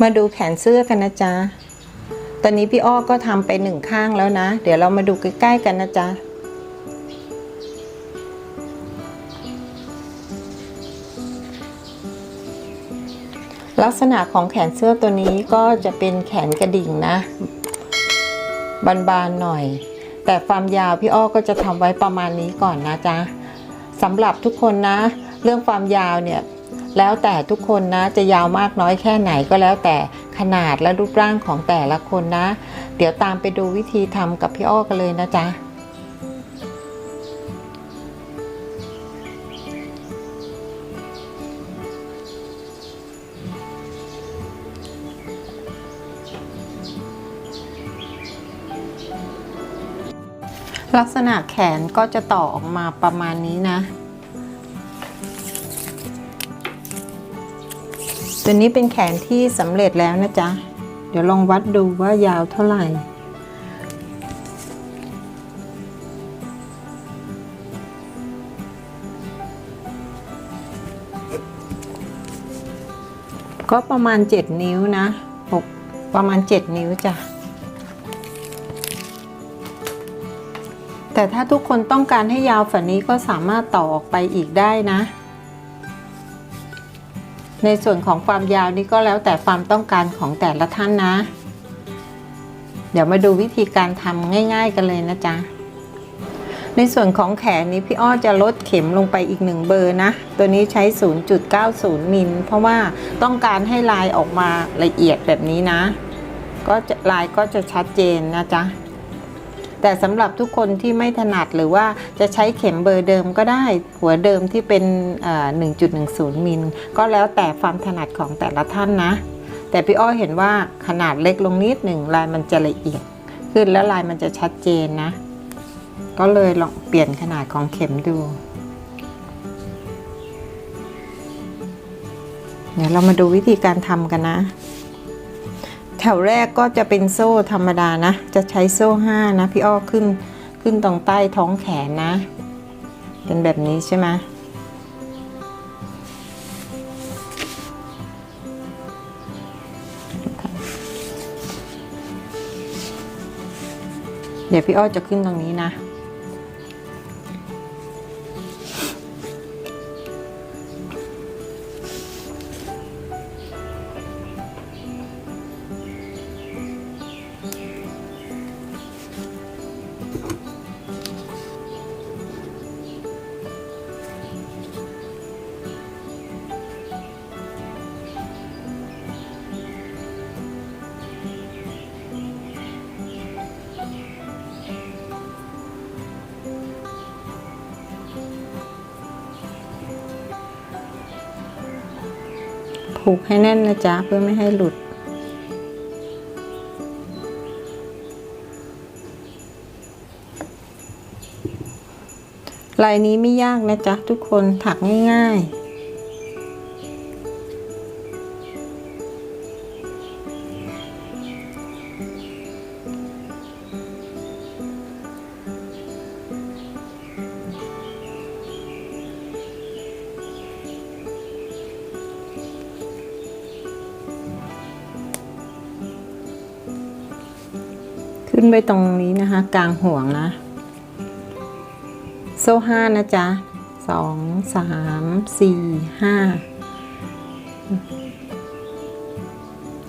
มาดูแขนเสื้อกันนะจ๊ะ ตอนนี้พี่อ้อก็ทำไปหนึ่งข้างแล้วนะ เดี๋ยวเรามาดูใกล้ๆกันนะจ๊ะ ลักษณะของแขนเสื้อตัวนี้ก็จะเป็นแขนกระดิ่งนะ บานๆหน่อย แต่ความยาวพี่อ้อก็จะทำไว้ประมาณนี้ก่อนนะจ๊ะสำหรับทุกคนนะ เรื่องความยาวเนี่ย แล้วแต่ทุกคนนะจะยาวมากน้อยแค่ไหนก็แล้วแต่ขนาดและรูปร่างของแต่ละคนนะ เดี๋ยวตามไปดูวิธีทำกับพี่อ้อกันเลยนะจ๊ะลักษณะแขนก็จะต่อออกมาประมาณนี้นะ ตัวนี้เป็นแขนที่สำเร็จแล้วนะจ๊ะ เดี๋ยวลองวัดดูว่ายาวเท่าไหร่ ก็ประมาณ 7 นิ้วนะ 6 ประมาณ 7 นิ้วจ้ะ แต่ถ้าทุกคนต้องการให้ยาวฝันนี้ก็สามารถต่อออกไปอีกได้นะ ในส่วนของความยาวนี้ก็แล้วแต่ความต้องการของแต่ละท่านนะ เดี๋ยวมาดูวิธีการทำง่าย ๆ กันเลยนะจ๊ะ ในส่วนของแขนนี้พี่อ้อจะลดเข็มลงไปอีกหนึ่งเบอร์นะ ตัวนี้ใช้ 0.90 มิล เพราะว่าต้องการให้ลายออกมาละเอียดแบบนี้นะ ก็ลายก็จะชัดเจนนะจ๊ะ แต่สำหรับทุกคนที่ไม่ถนัดหรือว่าจะใช้เข็มเบอร์เดิมก็ได้ หัวเดิมที่เป็นเอ่อ1.10 มิล ก็แล้วแต่ความถนัดของแต่ละท่านนะ แต่พี่อ้อเห็นว่าขนาดเล็กลงนิดหนึ่งลายมันจะละเอียด ขึ้นแล้วลายมันจะชัดเจนนะ ก็เลยลองเปลี่ยนขนาดของเข็มดูเดี๋ยวเรามาดูวิธีการทำกันนะ แถวแรกก็จะเป็นโซ่ธรรมดานะ จะใช้โซ่ห้านะ พี่อ้อขึ้นขึ้นตรงใต้ท้องแขนนะ เป็นแบบนี้ใช่ไหมเดี๋ยวพี่อ้อจะขึ้นตรงนี้นะ ผูกให้แน่นนะจ๊ะเพื่อไม่ให้หลุด ลายนี้ไม่ยากนะจ๊ะทุกคนถักง่าย ๆ ขึ้นไปตรงนี้นะคะ กลางห่วงนะ โซ่ห้านะจ๊ะสองสามสี่ห้า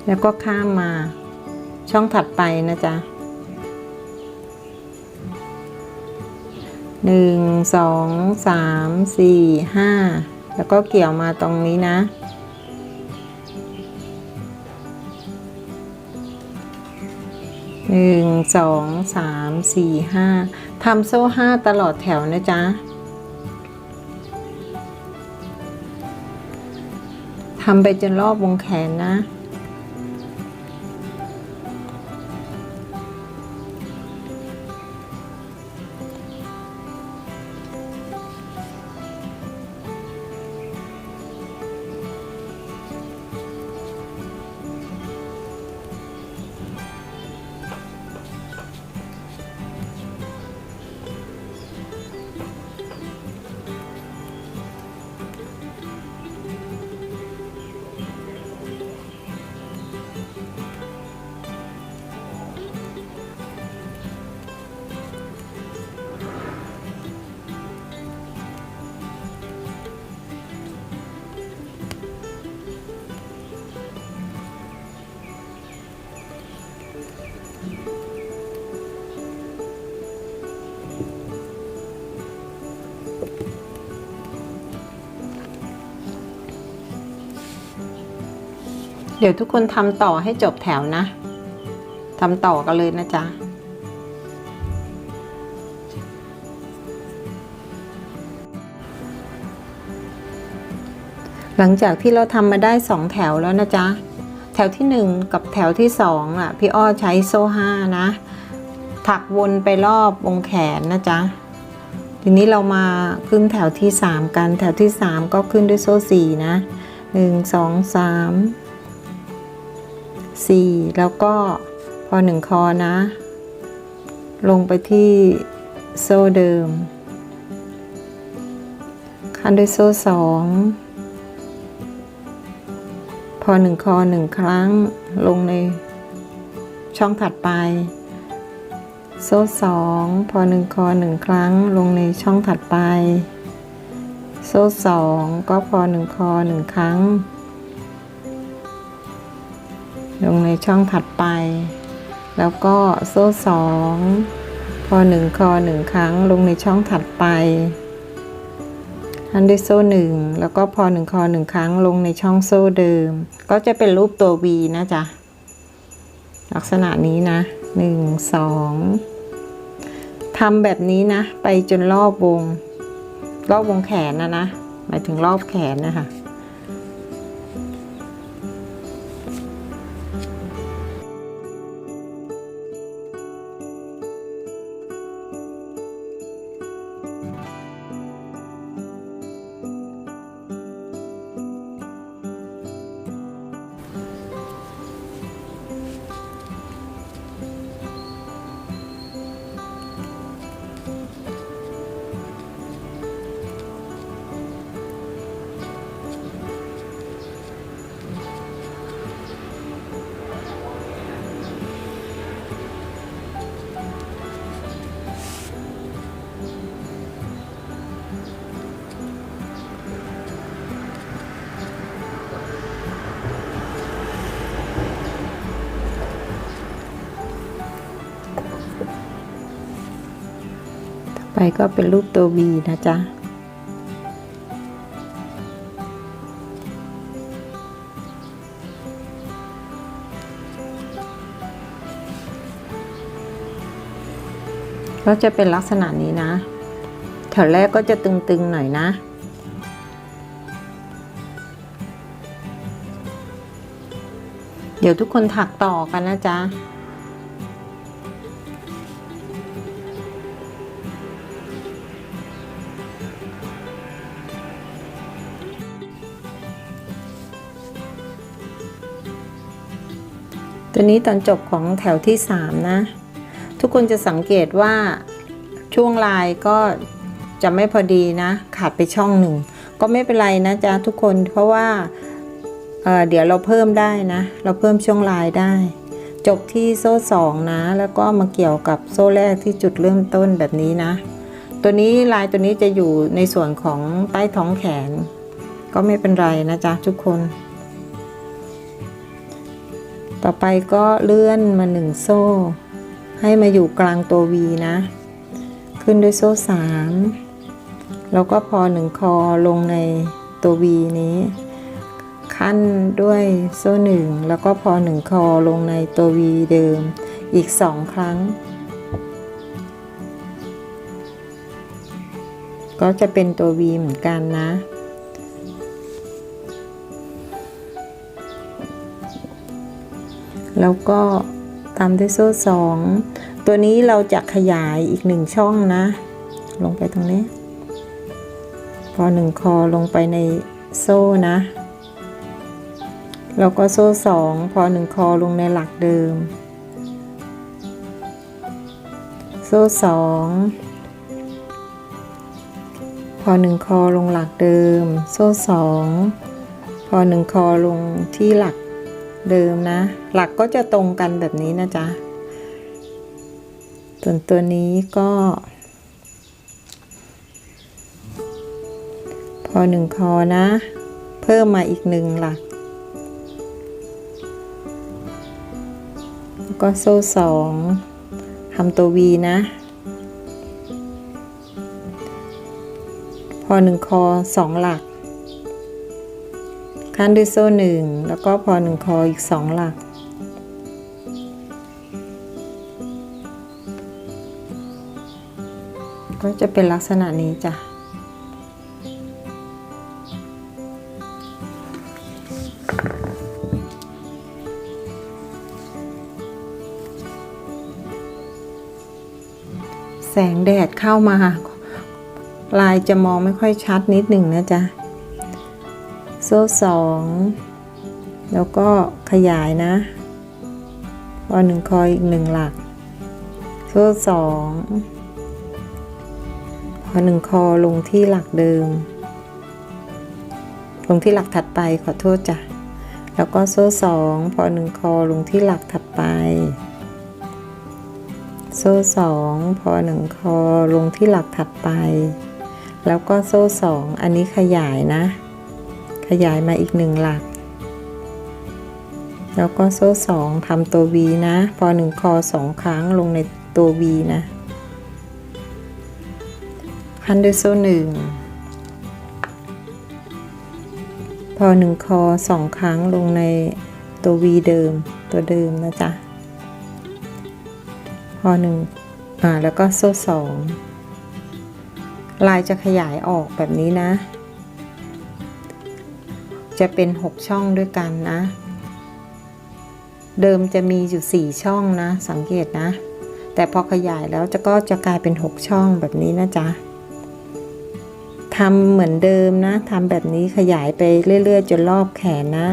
แล้วก็ข้ามมาช่องถัดไปนะจ๊ะหนึ่งสองสามสี่ห้าแล้วก็เกี่ยวมาตรงนี้นะ หนึ่งสองสามสี่ห้าทำโซ่ห้าตลอดแถวนะจ๊ะทำไปจนรอบวงแขนนะ ดี๋ยวทุกคนทำต่อให้จบแถวนะทำต่อกันเลยนะจ๊ะหลังจากที่เราทำมาได้สองแถวแล้วนะจ๊ะ แถวที่หนึ่งกับแถวที่สองอะ พี่อ้อใช้โซ่ห้านะ ถักวนไปรอบวงแขนนะจ๊ะ ทีนี้เรามาขึ้นแถวที่สามกัน แถวที่สามก็ขึ้นด้วยโซ่สี่นะหนึ่งสองสาม แล้วก็พอหนึ่งคอนะ ลงไปที่โซ่เดิมคันด้วยโซ่สองพอหนึ่งคอหนึ่งครั้งลงในช่องถัดไป โซ่สองพอหนึ่งคอหนึ่งครั้งลงในช่องถัดไป โซ่สองก็พอหนึ่งคอหนึ่งครั้ง ลงในช่องถัดไป แล้วก็โซ่สองพอหนึ่งคอหนึ่งครั้งลงในช่องถัดไปทันด้วยโซ่หนึ่งแล้วก็พอหนึ่งคอหนึ่งครั้งลงในช่องโซ่เดิม ก็จะเป็นรูปตัว V นะจ๊ะ ลักษณะนี้นะหนึ่งสองทำแบบนี้นะ ไปจนรอบวง รอบวงแขนนะนะ หมายถึงรอบแขนนะคะ ก็เป็นรูปตัว V นะจ๊ะ ก็จะเป็นลักษณะนี้นะ แถวแรกก็จะตึงๆหน่อยนะเดี๋ยวทุกคนถักต่อกันนะจ๊ะ ตัวนี้ตอนจบของแถวที่ 3 นะ ทุกคนจะสังเกตว่าช่วงลายก็จะไม่พอดีนะ ขาดไปช่องหนึ่ง ก็ไม่เป็นไรนะจ๊ะทุกคนเพราะว่าเเดี๋ยวเราเพิ่มได้นะ เราเพิ่มช่วงลายได้ จบที่โซ่สองนะ แล้วก็มาเกี่ยวกับโซ่แรกที่จุดเริ่มต้นแบบนี้นะ ตัวนี้ลายตัวนี้จะอยู่ในส่วนของใต้ท้องแขน ก็ไม่เป็นไรนะจ๊ะทุกคน ต่อไปก็เลื่อนมาหนึ่งโซ่ ให้มาอยู่กลางตัว V นะ ขึ้นด้วยโซ่สามแล้วก็พอหนึ่งคอลงในตัว V นี้ขั้นด้วยโซ่หนึ่งแล้วก็พอหนึ่งคอลงในตัว V เดิมอีกสองครั้ง ก็จะเป็นตัว V เหมือนกันนะ แล้วก็ตามด้วยโซ่สองตัวนี้เราจะขยายอีกหนึ่งช่องนะ ลงไปตรงนี้ พอหนึ่งคอลงไปในโซ่นะ แล้วก็โซ่สองพอหนึ่งคอลงในหลักเดิม โซ่สองพอหนึ่งคอลงหลักเดิม โซ่สองพอหนึ่งคอลงที่หลัก เดิมนะ หลักก็จะตรงกันแบบนี้นะจ๊ะส่วนตัวนี้ก็ พอหนึ่งคอนะ เพิ่มมาอีกหนึ่งหลัก แล้วก็โซ่สองทำตัว V นะ พอหนึ่งคอสองหลัก นขั้นด้วยโซ่หนึ่งแล้วก็พอหนึ่งคออีกสองหลัก ก็จะเป็นลักษณะนี้จ้ะแสงแดดเข้ามา ลายจะมองไม่ค่อยชัดนิดหนึ่งนะจ๊ะ ซ่สองแล้วก็ขยายนะ พอหนึ่งคอยอีกหนึ่งหลัก โซ่สองพอหนึ่งคอลงที่หลักเดิม ลงที่หลักถัดไปขอโทษจ้ะ แล้วก็โซ่สองพอหนึ่งคอลงที่หลักถัดไป โซ่สองพอหนึ่งคอลงที่หลักถัดไป แล้วก็โซ่สองอันนี้ขยายนะ ยายมาอีกหนึ่งหลัก แล้วก็โซ่สองทำตัว V นะ พอหนึ่งคอสองครั้งลงในตัว V นะพันด้วยโซ่หนึ่งพอหนึ่งคอสองครั้งลงในตัว V เดิมตัวเดิมนะจ๊ะ พอหนึ่งอ่าแล้วก็โซ่สองลายจะขยายออกแบบนี้นะ จะเป็น 6 ช่องด้วยกันนะ เดิมจะมีอยู่ 4 ช่องนะ สังเกตนะ แต่พอขยายแล้วจะก็จะกลายเป็น 6 ช่องแบบนี้นะจ๊ะทำเหมือนเดิมนะทำแบบนี้ขยายไปเรื่อย ๆ จนรอบแขนนะ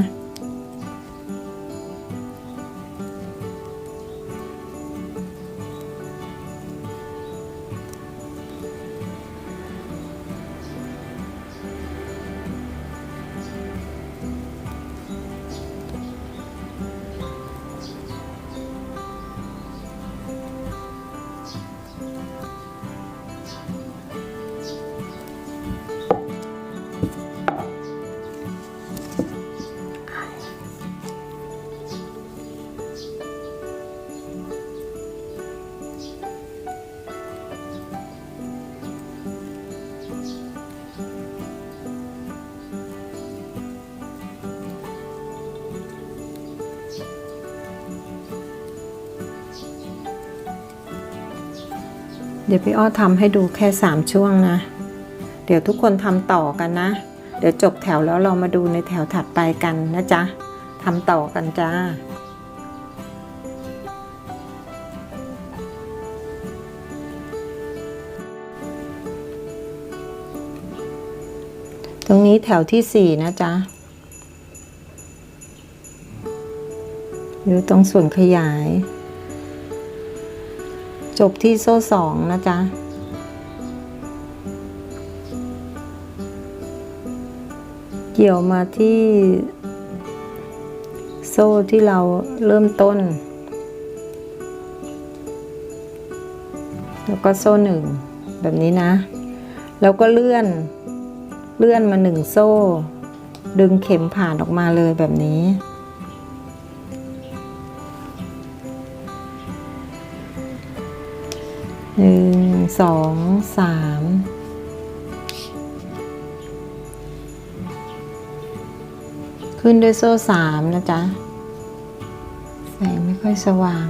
เดี๋ยวพี่อ้อทำให้ดูแค่ 3 ช่วงนะ เดี๋ยวทุกคนทำต่อกันนะ เดี๋ยวจบแถวแล้วเรามาดูในแถวถัดไปกันนะจ๊ะทำต่อกันจ้าตรงนี้แถวที่4นะจ๊ะ อยู่ตรงส่วนขยาย จบที่โซ่สองนะจ๊ะ เกี่ยวมาที่ โซ่ที่เราเริ่มต้น แล้วก็โซ่หนึ่งแบบนี้นะ แล้วก็เลื่อนเลื่อนมาหนึ่งโซ่ ดึงเข็มผ่านออกมาเลยแบบนี้ หนึ่งสองสามขึ้นด้วยโซ่สามนะจ๊ะ แสงไม่ค่อยสว่าง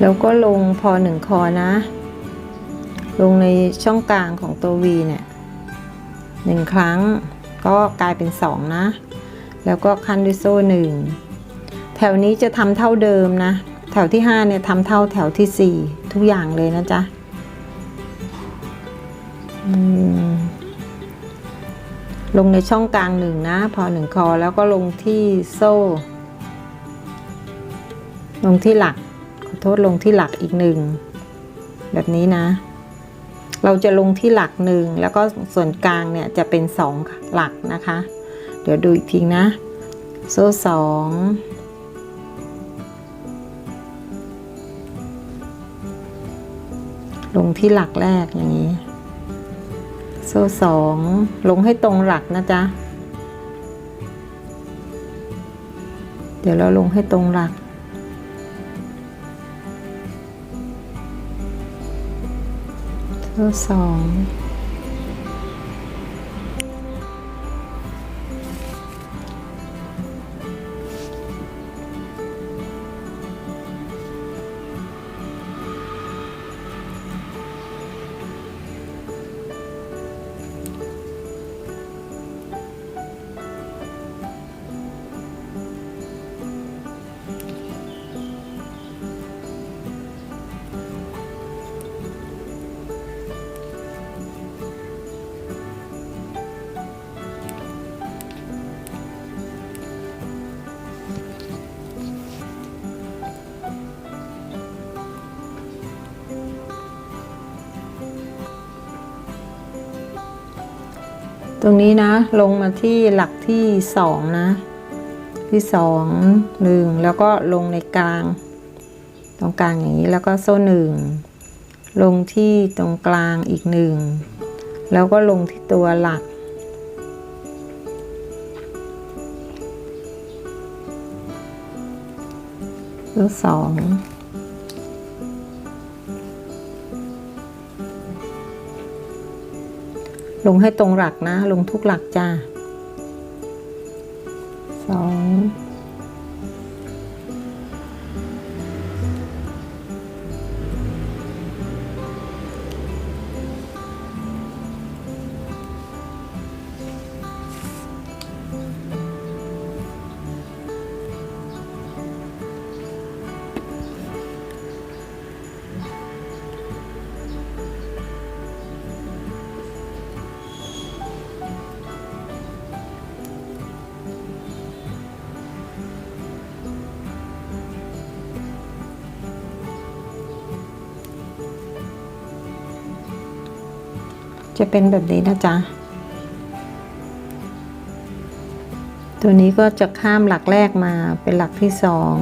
แล้วก็ลงพอหนึ่งคอนะ ลงในช่องกลางของตัว V เนี่ยหนึ่งครั้งก็กลายเป็นสองนะ แล้วก็คั้นด้วยโซ่หนึ่งแถวนี้จะทำเท่าเดิมนะ แถวที่ห้าเนี่ยทำเท่าแถวที่สี่ทุกอย่างเลยนะจ๊ะลงในช่องกลางหนึ่งนะ พอหนึ่งคอแล้วก็ลงที่โซ่ ลงที่หลัก อโทษลงที่หลักอีกหนึ่งแบบนี้นะ เราจะลงที่หลักหนึ่งแล้วก็ส่วนกลางเนี่ยจะเป็นสองหลักนะคะ เดี๋ยวดูอีกทีนะ โซ่สองลงที่หลักแรกอย่างนี้ โซ่สองลงให้ตรงหลักนะจ๊ะ เดี๋ยวเราลงให้ตรงหลัก โซ่สอง ตรงนี้นะลงมาที่หลักที่สองนะ ที่สองหนึ่งแล้วก็ลงในกลาง ตรงกลางอย่างนี้แล้วก็โซ่หนึ่งลงที่ตรงกลางอีกหนึ่งแล้วก็ลงที่ตัวหลักโซ่สอง ลงให้ตรงหลักนะ ลงทุกหลักจ้าสอง จะเป็นแบบนี้นะจ๊ะ ตัวนี้ก็จะข้ามหลักแรกมาเป็นหลักที่สอง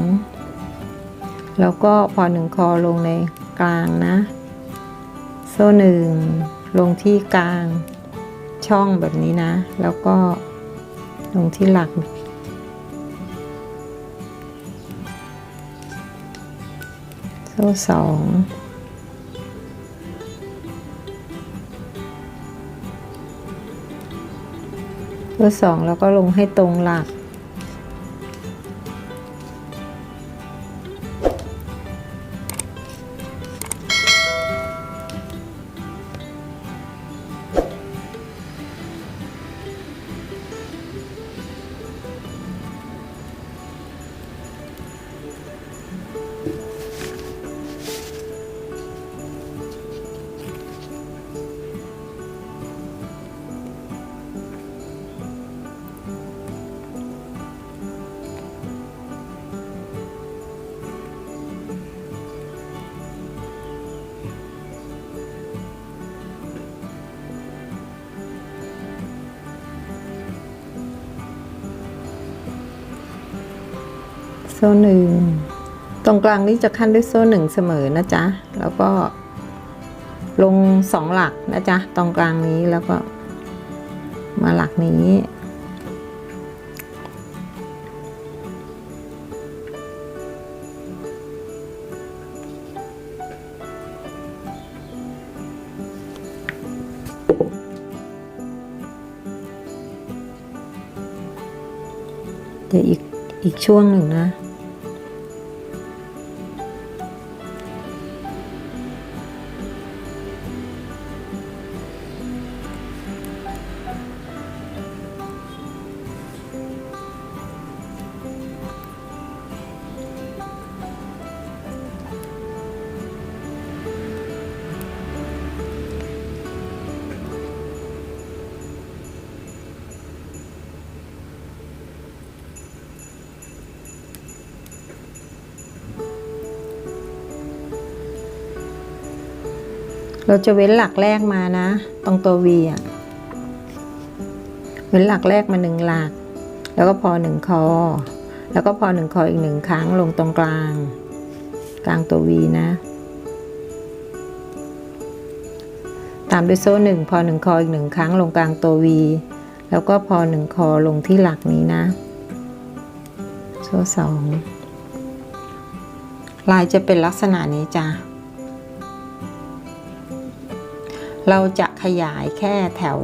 แล้วก็พอหนึ่งคอลงในกลางนะ โซ่หนึ่งลงที่กลางช่องแบบนี้นะ แล้วก็ลงที่หลัก โซ่สอง เบอร์สองแล้วก็ลงให้ตรงหลัก โซ่หนึ่งตรงกลางนี้จะขั้นด้วยโซ่หนึ่งเสมอนะจ๊ะ แล้วก็ลงสองหลักนะจ๊ะ ตรงกลางนี้แล้วก็มาหลักนี้เดี๋ยวอีก อีกช่วงหนึ่งนะ เราจะเว้นหลักแรกมานะ ตรงตัว V อะ เว้นหลักแรกมาหนึ่งหลัก แล้วก็พอหนึ่งคอ แล้วก็พอหนึ่งคออีกหนึ่งครั้งลงตรงกลาง กลางตัววีนะ ตามด้วยโซ่หนึ่งพอหนึ่งคออีกหนึ่งครั้งลงกลางตัววีแล้วก็พอหนึ่งคอลงที่หลักนี้นะ โซ่สองลายจะเป็นลักษณะนี้จ้ะ เราจะขยายแค่แถว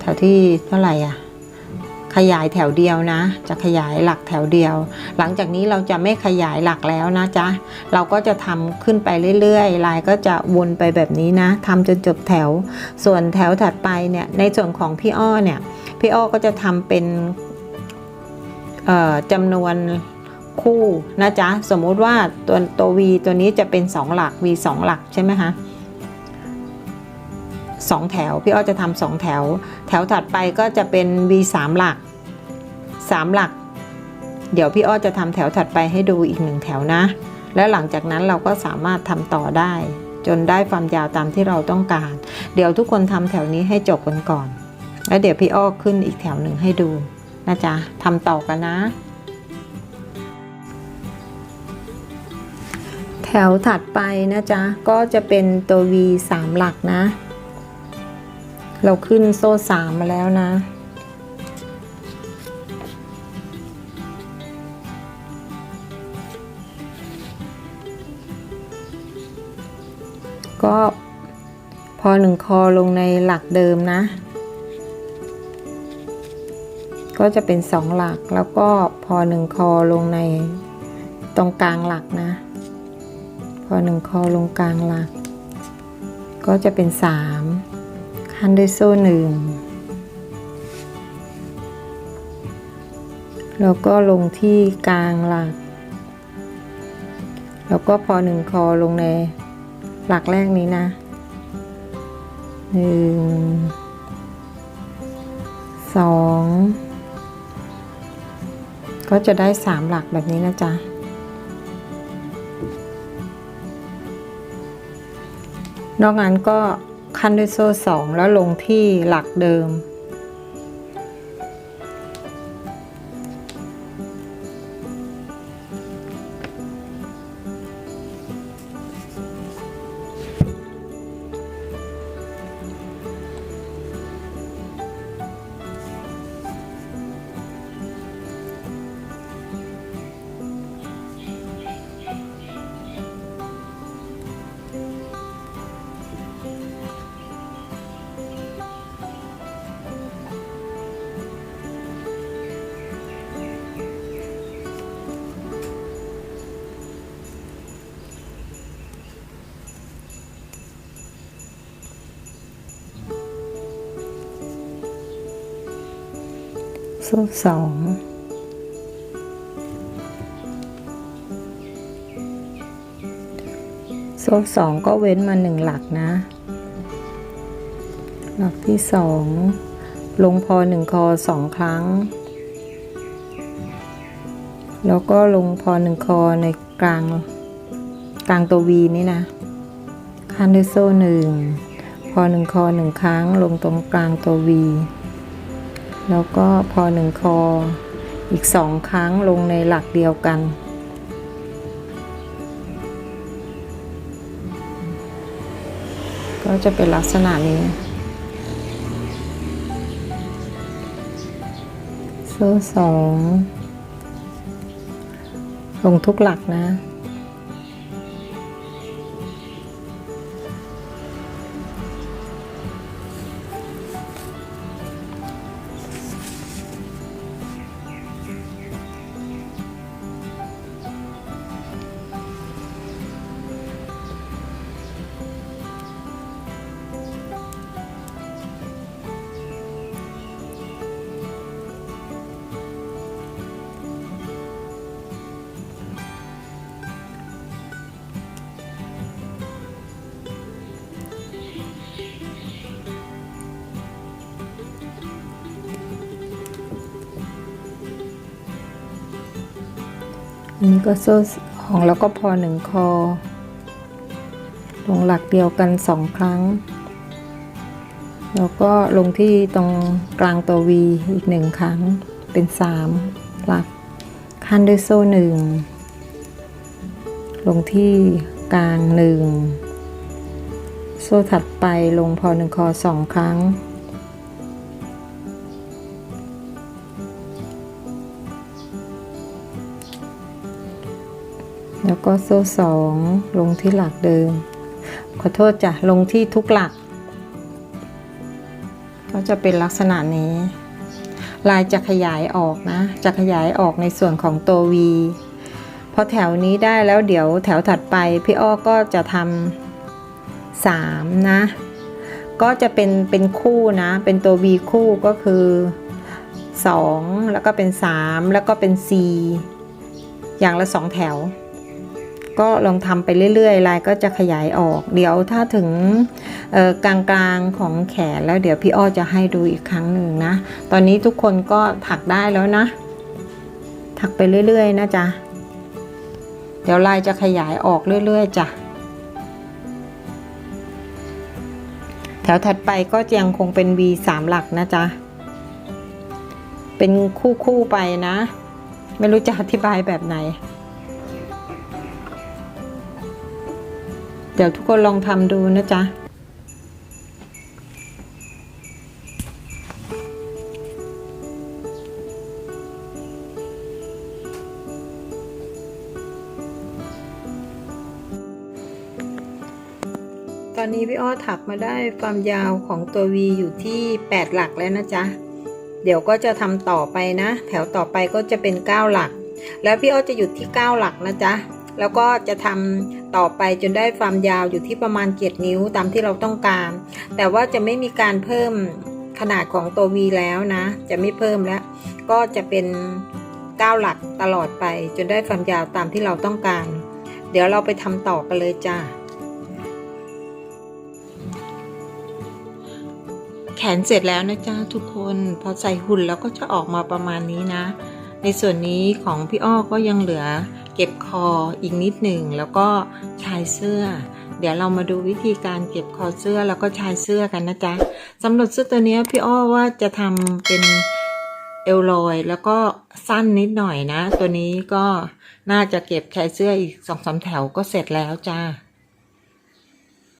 แถวที่เท่าไหร่อะ ขยายแถวเดียวนะ จะขยายหลักแถวเดียว หลังจากนี้เราจะไม่ขยายหลักแล้วนะจ๊ะ เราก็จะทำขึ้นไปเรื่อยๆ ลายก็จะวนไปแบบนี้นะทำจนจบแถว ส่วนแถวถัดไปเนี่ย ในส่วนของพี่อ้อเนี่ย พี่อ้อก็จะทำเป็นจำนวน คู่นะจ๊ะสมมุติว่าตัวตัว V ตัวนี้จะเป็น 2 หลัก V 2 หลักใช่ไหมคะสองแถวพี่อ้อจะทำสองแถว แถวถัดไปก็จะเป็น V 3หลัก 3 หลัก เดี๋ยวพี่อ้อจะทำแถวถัดไปให้ดูอีกหนึ่งแถวนะ แล้วหลังจากนั้นเราก็สามารถทำต่อได้ จนได้ความยาวตามที่เราต้องการ เดี๋ยวทุกคนทำแถวนี้ให้จบกันก่อน แล้วเดี๋ยวพี่อ้อขึ้นอีกแถวหนึ่งให้ดูนะจ๊ะทำต่อกันนะ แถวถัดไปนะจ๊ะ ก็จะเป็นตัว V 3 หลักนะ เราขึ้นโซ่ 3 มาแล้วนะ ก็พอหนึ่งคอลงในหลักเดิมนะ ก็จะเป็นสองหลักแล้วก็พอหนึ่งคอลงในตรงกลางหลักนะ พอหนึ่งคอลงกลางหลัก ก็จะเป็นสามคันด้วยโซ่หนึ่งแล้วก็ลงที่กลางหลัก แล้วก็พอหนึ่งคอลงในหลักแรกนี้นะหนึ่งสองก็จะได้สามหลักแบบนี้นะจ๊ะ นอกนั้นก็ขั้นด้วยโซ่สองแล้วลงที่หลักเดิม โซ่สองโซ่สองก็เว้นมาหนึ่งหลักนะ หลักที่สองลงพอหนึ่งคอสองครั้ง แล้วก็ลงพอหนึ่งคอในกลางกลางตัววีนี่นะคันด้วยโซ่หนึ่งพอหนึ่งคอหนึ่งครั้ง ลงตรงกลางตัววี แล้วก็พอหนึ่งคอ อีกสองครั้งลงในหลักเดียวกัน ก็จะเป็นลักษณะนี้โซ่สองลงทุกหลักนะ นี้ก็โซ่ของแล้วก็พอหนึ่งคอ ลงหลักเดียวกันสองครั้ง แล้วก็ลงที่ตรงกลางตัว V อีกหนึ่งครั้งเป็นสามหลักขั้นด้วยโซ่หนึ่งลงที่กลางหนึ่งโซ่ถัดไปลงพอหนึ่งคอสองครั้ง แล้วก็โซ่สองลงที่หลักเดิม ขอโทษจ้ะลงที่ทุกหลัก ก็จะเป็นลักษณะนี้ ลายจะขยายออกนะ จะขยายออกในส่วนของตัว V พอแถวนี้ได้แล้วเดี๋ยวแถวถัดไปพี่อ้อก็จะทำสามนะ ก็จะเป็นเป็นคู่นะ เป็นตัว V คู่ก็คือ 2 แล้วก็เป็น 3 แล้วก็เป็น C อย่างละ 2 แถว ก็ลองทำไปเรื่อยๆลายก็จะขยายออก เดี๋ยวถ้าถึงกลางๆของแขนแล้วเดี๋ยวพี่อ้อจะให้ดูอีกครั้งหนึ่งนะ ตอนนี้ทุกคนก็ถักได้แล้วนะ ถักไปเรื่อยๆนะจ๊ะ เดี๋ยวลายจะขยายออกเรื่อยๆจ้ะแถวถัดไปก็ยังคงเป็น V สามหลักนะจ๊ะ เป็นคู่ๆไปนะ ไม่รู้จะอธิบายแบบไหน เดี๋ยวทุกคนลองทำดูนะจ๊ะตอนนี้พี่อ้อถักมาได้ความยาวของตัว V อยู่ที่ 8 หลักแล้วนะจ๊ะ เดี๋ยวก็จะทำต่อไปนะ แถวต่อไปก็จะเป็น 9 หลัก แล้วพี่อ้อจะหยุดที่ 9 หลักนะจ๊ะ แล้วก็จะทำ ต่อไปจนได้ความยาวอยู่ที่ประมาณเกียรนิ้วตามที่เราต้องการ แต่ว่าจะไม่มีการเพิ่มขนาดของตัว V แล้วนะ จะไม่เพิ่มแล้ว ก็จะเป็น9หลักตลอดไป จนได้ความยาวตามที่เราต้องการ เดี๋ยวเราไปทำต่อกันเลยจ้าแขนเสร็จแล้วนะจ้าทุกคน พอใส่หุ่นแล้วก็จะออกมาประมาณนี้นะ ในส่วนนี้ของพี่อ้อก็ยังเหลือเก็บคออีกนิดหนึ่งแล้วก็ชายเสื้อ เดี๋ยวเรามาดูวิธีการเก็บคอเสื้อแล้วก็ชายเสื้อกันนะจ๊ะสำหรับเสื้อตัวนี้พี่อ้อว่าจะทำเป็นเอลลอยแล้วก็สั้นนิดหน่อยนะ ตัวนี้ก็น่าจะเก็บชายเสื้ออีกสองสามแถวก็เสร็จแล้วจ้า